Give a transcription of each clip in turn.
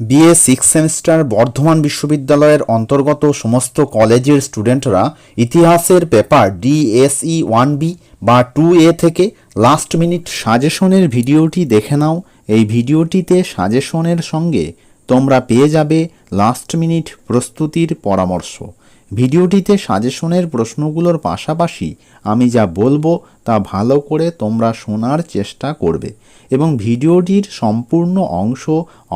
BA six semester Bardhaman বিশ্ববিদ্যালয়ের অন্তর্গত সমস্ত কলেজের স্টুডেন্টরা ইতিহাসের পেপার ডিএসই ওয়ান বি বা টু এ থেকে লাস্ট মিনিট সাজেশনের ভিডিওটি দেখে নাও। এই ভিডিওটিতে সাজেশনের সঙ্গে তোমরা পেয়ে যাবে লাস্ট মিনিট প্রস্তুতির পরামর্শ। ভিডিওটিতে সাজেশনের প্রশ্নগুলোর পাশাপাশি আমি যা বলব তা ভালো করে তোমরা শোনার চেষ্টা করবে এবং ভিডিওটির সম্পূর্ণ অংশ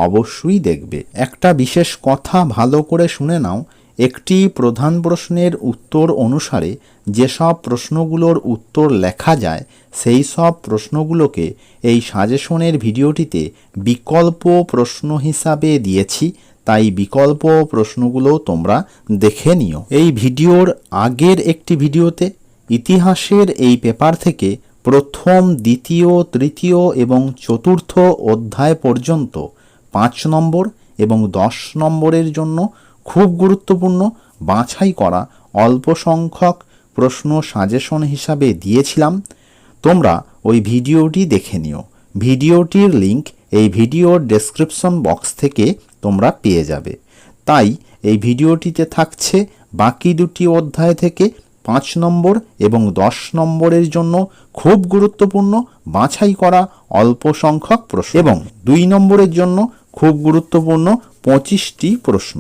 অবশ্যই দেখবে। একটা বিশেষ কথা ভালো করে শুনে নাও। একটি প্রধান প্রশ্নের উত্তর অনুসারে যেসব প্রশ্নগুলোর উত্তর লেখা যায়, সেই সব প্রশ্নগুলোকে এই সাজেশনের ভিডিওটিতে বিকল্প প্রশ্ন হিসাবে দিয়েছি। তাই বিকল্প প্রশ্নগুলো তোমরা দেখে নিও। এই ভিডিওর আগের একটি ভিডিওতে ইতিহাসের এই পেপার থেকে প্রথম, দ্বিতীয়, তৃতীয় এবং চতুর্থ অধ্যায় পর্যন্ত পাঁচ নম্বর এবং দশ নম্বরের জন্য খুব গুরুত্বপূর্ণ বাছাই করা অল্প সংখ্যক প্রশ্ন সাজেশন হিসাবে দিয়েছিলাম। তোমরা ওই ভিডিওটি দেখে নিও। ভিডিওটির লিংক এই ভিডিওর ডেসক্রিপশন বক্স থেকে তোমরা পেয়ে যাবে। তাই এই ভিডিওটিতে থাকছে বাকি দুটি অধ্যায় থেকে পাঁচ নম্বর এবং দশ নম্বরের জন্য খুব গুরুত্বপূর্ণ বাছাই করা অল্প সংখ্যক প্রশ্ন এবং দুই নম্বরের জন্য খুব গুরুত্বপূর্ণ পঁচিশটি প্রশ্ন।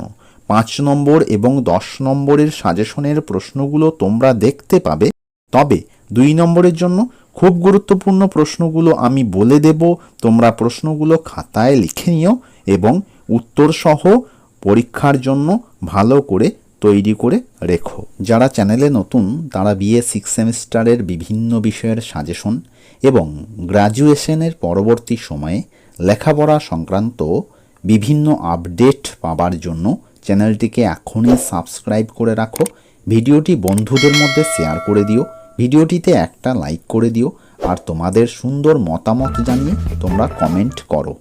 পাঁচ নম্বর এবং দশ নম্বরের সাজেশনের প্রশ্নগুলো তোমরা দেখতে পাবে। তবে দুই নম্বরের জন্য খুব গুরুত্বপূর্ণ প্রশ্নগুলো আমি বলে দেব। তোমরা প্রশ্নগুলো খাতায় লিখে নিও এবং উত্তরসহ পরীক্ষার জন্য ভালো করে তৈরি করে রেখো। যারা চ্যানেলে নতুন, তারা বিএ সিক্স সেমিস্টারের বিভিন্ন বিষয়ের সাজেশন এবং গ্র্যাজুয়েশনের পরবর্তী সময়ে লেখাপড়া সংক্রান্ত বিভিন্ন আপডেট পাবার জন্য চ্যানেলটিকে এখনই সাবস্ক্রাইব করে রাখো। ভিডিওটি বন্ধুদের মধ্যে শেয়ার করে দিও। ভিডিওটিতে একটা লাইক করে দিও। আর তোমাদের সুন্দর মতামত জানিয়ে তোমরা কমেন্ট করো।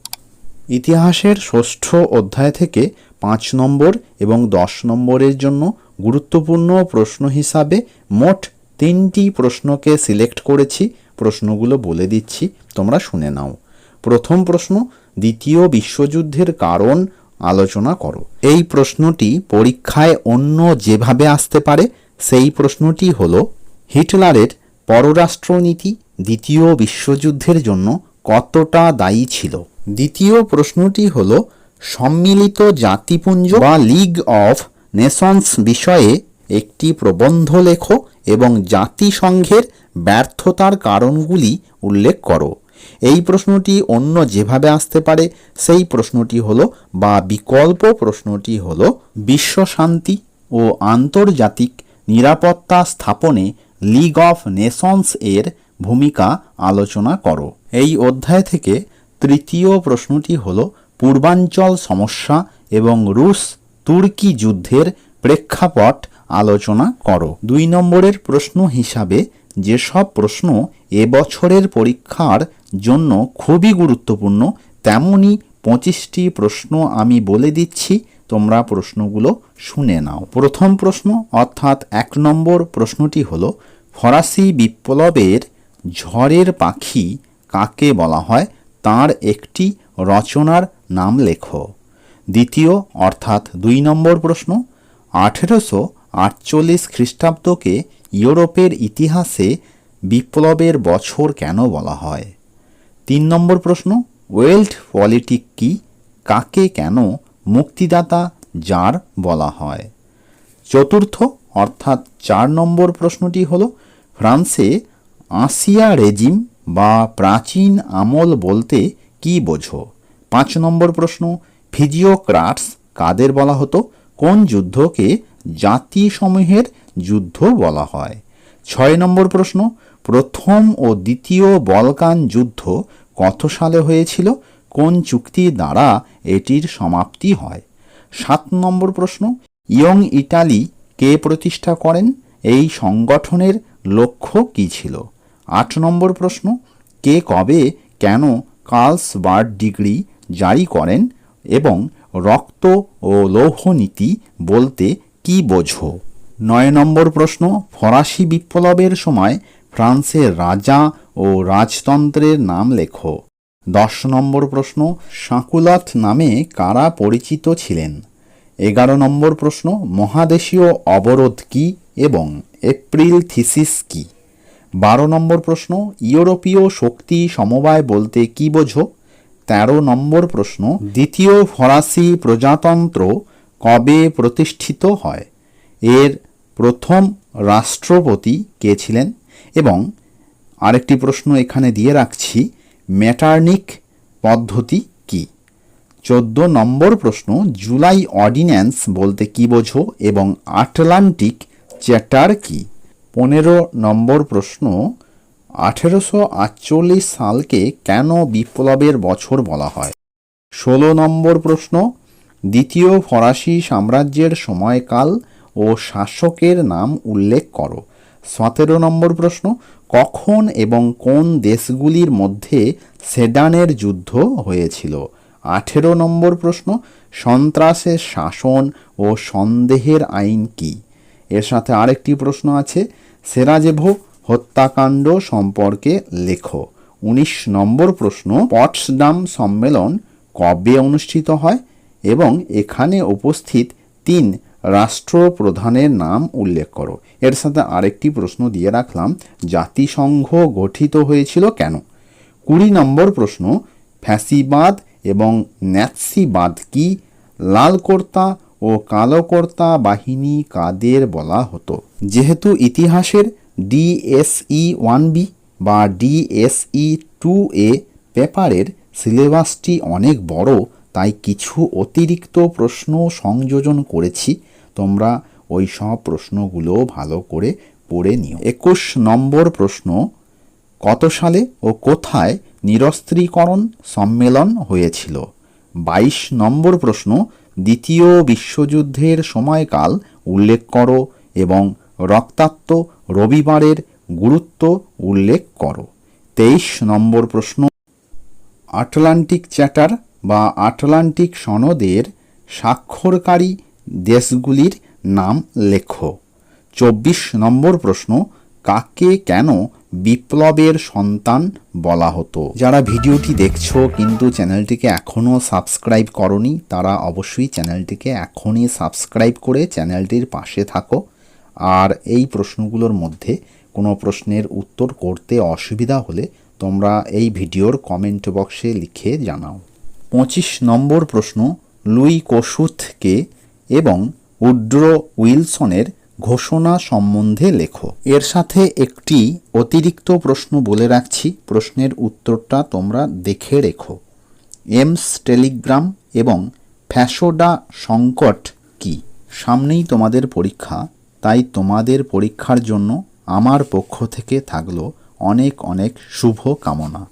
ইতিহাসের ষষ্ঠ অধ্যায় থেকে পাঁচ নম্বর এবং দশ নম্বরের জন্য গুরুত্বপূর্ণ প্রশ্ন হিসাবে মোট তিনটি প্রশ্নকে সিলেক্ট করেছি। প্রশ্নগুলো বলে দিচ্ছি, তোমরা শুনে নাও। প্রথম প্রশ্ন, দ্বিতীয় বিশ্বযুদ্ধের কারণ আলোচনা করো। এই প্রশ্নটি পরীক্ষায় অন্য যেভাবে আসতে পারে, সেই প্রশ্নটি হল, হিটলারের পররাষ্ট্রনীতি দ্বিতীয় বিশ্বযুদ্ধের জন্য কতটা দায়ী ছিল? দ্বিতীয় প্রশ্নটি হল, সম্মিলিত জাতিপুঞ্জ বা লিগ অফ নেশনস বিষয়ে একটি প্রবন্ধ লেখো এবং জাতিসংঘের ব্যর্থতার কারণগুলি উল্লেখ করো। এই প্রশ্নটি অন্য যেভাবে আসতে পারে, সেই প্রশ্নটি হলো বা বিকল্প প্রশ্নটি হলো, বিশ্ব শান্তি ও আন্তর্জাতিক নিরাপত্তা স্থাপনে লিগ অফ নেশনস এর ভূমিকা আলোচনা করো। এই অধ্যায় থেকে তৃতীয় প্রশ্নটি হল, পূর্বাঞ্চল সমস্যা এবং রুশ তুর্কি যুদ্ধের প্রেক্ষাপট আলোচনা করো। দুই নম্বরের প্রশ্ন হিসাবে যেসব প্রশ্ন এবছরের পরীক্ষার জন্য খুবই গুরুত্বপূর্ণ, তেমনি পঁচিশটি প্রশ্ন আমি বলে দিচ্ছি, তোমরা প্রশ্নগুলো শুনে নাও। প্রথম প্রশ্ন, অর্থাৎ এক নম্বর প্রশ্নটি হলো, ফরাসি বিপ্লবের ঝড়ের পাখি কাকে বলা হয়? তার একটি রচনার নাম লেখো। দ্বিতীয়, অর্থাৎ দুই নম্বর প্রশ্ন, আঠেরোশো আটচল্লিশ খ্রিস্টাব্দকে ইউরোপের ইতিহাসে বিপ্লবের বছর কেন বলা হয়? তিন নম্বর প্রশ্ন, ওয়েল্ড পলিটিক কি, কাকে কেন মুক্তিদাতা যার বলা হয়? চতুর্থ, অর্থাৎ চার নম্বর প্রশ্নটি হল, ফ্রান্সে আসিয়া রেজিম বা প্রাচীন আমল বলতে কি বোঝো? পাঁচ নম্বর প্রশ্ন, ফিজিওক্রাটস কাদের বলা হতো? কোন যুদ্ধকে জাতিসমূহের যুদ্ধ বলা হয়? ছয় নম্বর প্রশ্ন, প্রথম ও দ্বিতীয় বলকান যুদ্ধ কত সালে হয়েছিল? কোন চুক্তি দ্বারা এটির সমাপ্তি হয়? সাত নম্বর প্রশ্ন, ইয়ং ইটালি কে প্রতিষ্ঠা করেন? এই সংগঠনের লক্ষ্য কী ছিল? আট নম্বর প্রশ্ন, কে কবে, কেন কার্লসবার্ড ডিগ্রি জারি করেন এবং রক্ত ও লৌহ নীতি বলতে কি বোঝো? নয় নম্বর প্রশ্ন, ফরাসি বিপ্লবের সময় ফ্রান্সের রাজা ও রাজতন্ত্রের নাম লেখো। দশ নম্বর প্রশ্ন সাঁকুলাত নামে কারা পরিচিত ছিলেন? এগারো নম্বর প্রশ্ন, মহাদেশীয় অবরোধ কি এবং এপ্রিল থিসিস কি? বারো নম্বর প্রশ্ন, ইউরোপীয় শক্তি সমবায় বলতে কি বোঝো? তেরো নম্বর প্রশ্ন, দ্বিতীয় ফরাসি প্রজাতন্ত্র কবে প্রতিষ্ঠিত হয়? এর প্রথম রাষ্ট্রপতি কে ছিলেন? এবং আরেকটি প্রশ্ন এখানে দিয়ে রাখছি ম্যাটার্নিক পদ্ধতি কি? চোদ্দ নম্বর প্রশ্ন, জুলাই অর্ডিন্যান্স বলতে কি বোঝো? এবং আটলান্টিক চ্যাটার কি? পনেরো নম্বর প্রশ্ন, আঠেরোশো আটচল্লিশ সালকে কেন বিপ্লবের বছর বলা হয়? ষোলো নম্বর প্রশ্ন, দ্বিতীয় ফরাসি সাম্রাজ্যের সময়কাল ও শাসকের নাম উল্লেখ করো। সতেরো নম্বর প্রশ্ন, কখন এবং কোন দেশগুলির মধ্যে সেডানের যুদ্ধ হয়েছিল? আঠেরো নম্বর প্রশ্ন, সন্ত্রাসের শাসন ও সন্দেহের আইন কি? এর সাথে আরেকটি প্রশ্ন আছে সেরাজেভো হত্যাকাণ্ড সম্পর্কে লেখো। উনিশ নম্বর প্রশ্ন, পটসডাম সম্মেলন কবে অনুষ্ঠিত হয় এবং এখানে উপস্থিত তিন রাষ্ট্রপ্রধানের নাম উল্লেখ করো। এর সাথে আরেকটি প্রশ্ন দিয়ে রাখলাম, জাতিসংঘ গঠিত হয়েছিল কেন? কুড়ি নম্বর প্রশ্ন, ফ্যাসিবাদ এবং ন্যাৎসিবাদ কি লালকর্তা ও কালোকর্তা বাহিনী কাদের বলা হতো। যেহেতু ইতিহাসের ডিএসই ওয়ান বি বা ডিএসই টু এ পেপারের সিলেবাসটি অনেক বড়, তাই কিছু অতিরিক্ত প্রশ্ন সংযোজন করেছি। তোমরা ওই সব প্রশ্নগুলো ভালো করে পড়ে নিও। একুশ নম্বর প্রশ্ন, কত সালে ও কোথায় নিরস্ত্রীকরণ সম্মেলন হয়েছিল? বাইশ নম্বর প্রশ্ন দ্বিতীয় বিশ্বযুদ্ধের সময়কাল উল্লেখ করো এবং রক্তাক্ত রবিবারের গুরুত্ব উল্লেখ করো। তেইশ নম্বর প্রশ্ন। আটলান্টিক চ্যাটার বা আটলান্টিক সনদের স্বাক্ষরকারী দেশগুলির নাম লেখো। চব্বিশ নম্বর প্রশ্ন। কাকে কেন বিপ্লবের সন্তান বলা হতো? যারা ভিডিওটি দেখছ কিন্তু চ্যানেলটিকে এখনও সাবস্ক্রাইব করনি, তারা অবশ্যই চ্যানেলটিকে এখনই সাবস্ক্রাইব করে চ্যানেলটির পাশে থাকো। আর এই প্রশ্নগুলোর মধ্যে কোনো প্রশ্নের উত্তর করতে অসুবিধা হলে তোমরা এই ভিডিওর কমেন্ট বক্সে লিখে জানাও। পঁচিশ নম্বর প্রশ্ন, লুই কোশুথকে এবং উড্রো উইলসনের ঘোষণা সম্বন্ধে লেখো। এর সাথে একটি অতিরিক্ত প্রশ্ন বলে রাখছি। প্রশ্নের উত্তরটা তোমরা দেখে রেখো। এমস টেলিগ্রাম এবং ফ্যাসোডা সংকট কি? সামনেই তোমাদের পরীক্ষা। তাই তোমাদের পরীক্ষার জন্য আমার পক্ষ থেকে থাকল অনেক অনেক শুভ কামনা।